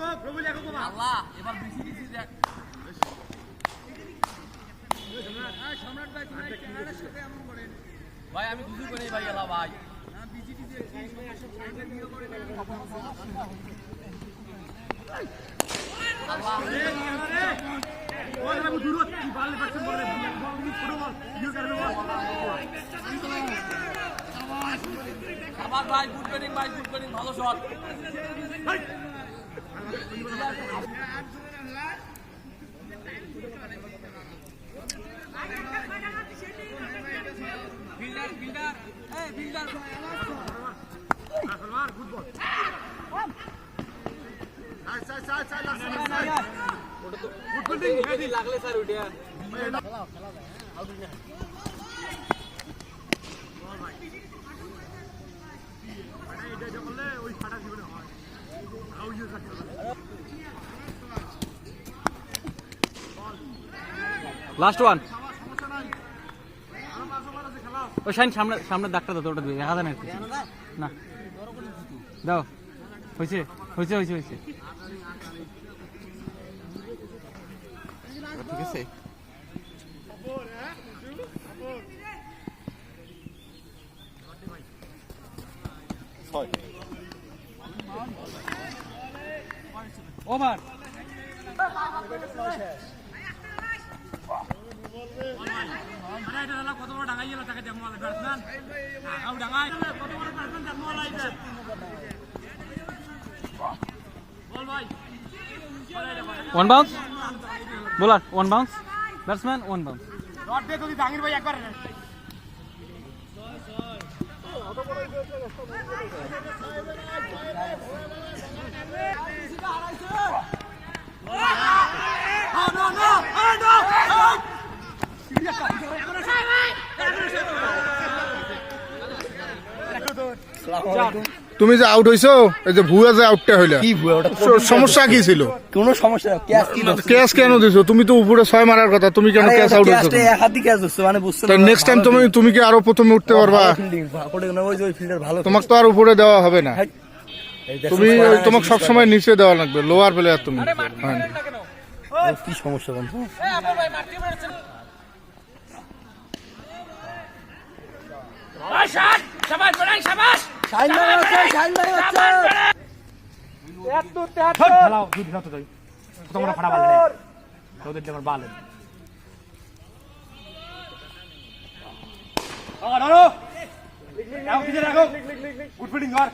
আল্লাহ এবার বেশি বেশি দেখ। ভাই আমি দুজু করে ভাই গেলাম ভাই। আবার ভাই গুড ব্যাটিং ভাই গুড ব্যাটিং ভালো শট। ফিল্ডার ফিল্ডার এই ফিল্ডার লাগলে স্যার উঠে লাস্ট ওয়ান ওই শাইন, সামনে সামনের দাগটা দাও ওটা দিয়ে দেখা যায় না। না দাও। হয়েছে হয়েছে হয়েছে হয়েছে ঠিক আছে। ওভার কত বড় ডাঙাই গেল তাকে দেখো ব্যাটসম্যান ডাঙাই কত বড় ব্যাটসম্যান দেখো বল ভাই one bounce? Bowler, one bounce. Batsman, one bounce. Rod দে যদি জাহাঙ্গীর ভাই একবার তুমি যে আউট হইছো এই যে ভুয়া যে আউটটা হইলা। কি ভুয়া? ওটা সমস্যা কি ছিল? কোনো সমস্যা ক্যাচ কি? ক্যাচ কেন দিছো? তুমি তো উপরে ছয় মারার কথা তুমি কেন ক্যাচ আউট হইছো ক্যাচটা এক হাতি ক্যাচ মানে বুঝতে তাই নেক্সট টাইম তুমি তুমি কি আরও প্রথমে উঠতে পারবা? ফিল্ডিং ওই যে ওই ফিল্ডার ভালো তোমাকে তো আর উপরে দেওয়া হবে না। তুমি তোমাকে six সবসময় নিচে দেওয়া লাগবে লোয়ার প্লেয়ার তুমি। হ্যাঁ। কি সমস্যা বন্ধু? শাবাশ শাইন ভাই হচ্ছে শাইন ভাই হচ্ছে খেলাও দুই খেলাও তো যাই তোমরা ফাটা বাল ওদের আমার বাল আ ধরো রাখো গুড ফিল্ডিং কর